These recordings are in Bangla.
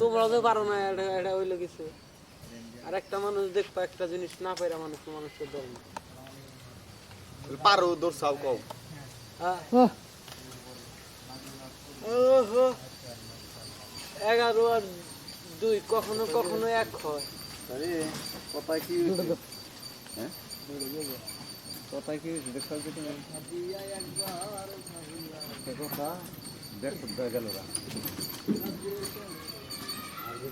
তোমরা তো পারো না এটা এটা হইল কিছু। আর একটা মানুষ দেখবা একটা জিনিস না পাইরা মানুষ মানুষের ধর্ম পারো দৌড়ছাও কও। এগারো আর দুই কখনো কখনো এক হয়। কথায় কি হ্যাঁ? কি কথা দেখ গেল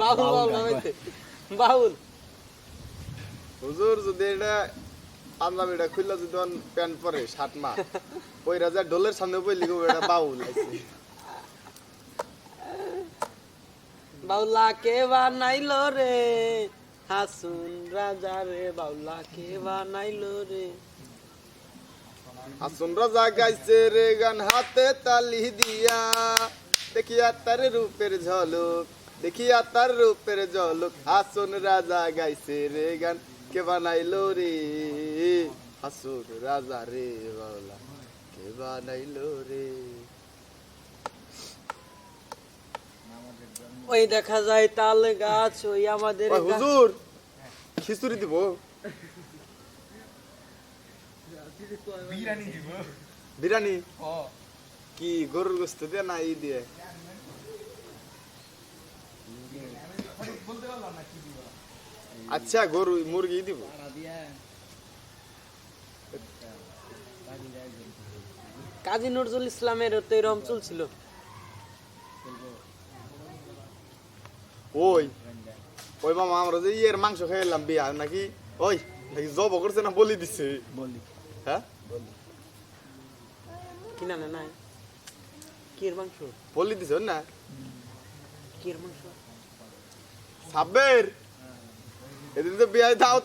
বাউল বাউল নামাইছে। বাউল হুজুর যদি এটা পাঞ্জাবিটা খুললা যদি প্যান্ট পরে শার্ট মা পয়রা যা ঢোলের সামনে বইলি গো এটা বাউল বাউলা কে বানাইলো রে? হাসুন রাজা রে বাউলা কে বানাইলো রে? আসুন রাজা গাইছে রে গান হাতে তালি দিয়া দেখিয়া তার রূপের ঝলক। দেখিয়া তার রূপের ঝলক হাসুন রাজা গাইছে রে গান। কে বানাইলো রে? হাসুন রাজা রে বাউলা কে বানাইলো রে? ওই দেখা যায় তাল গাছ ওই আমাদের হুজুর খিচুড়ি দিব। বিরিয়ানি কি গরুর গোস্ত দিয়ে না ই দিয়ে। আচ্ছা গরু মুরগি দিব। কাজী নজরুল ইসলামের তো এরকম চলছিল ওই ওই মামা আমরা যে ইয়ের মাংস খাইলাম বিয়া নাকি? ওই নাকি জব করছে না বলি দিছে? বলি। হ্যাঁ? কিনা না নাই। কি এর মাংস? বলি দিছে না? কি এর মাংস? সাবের এদিন তো বিয়ে দাওয়াত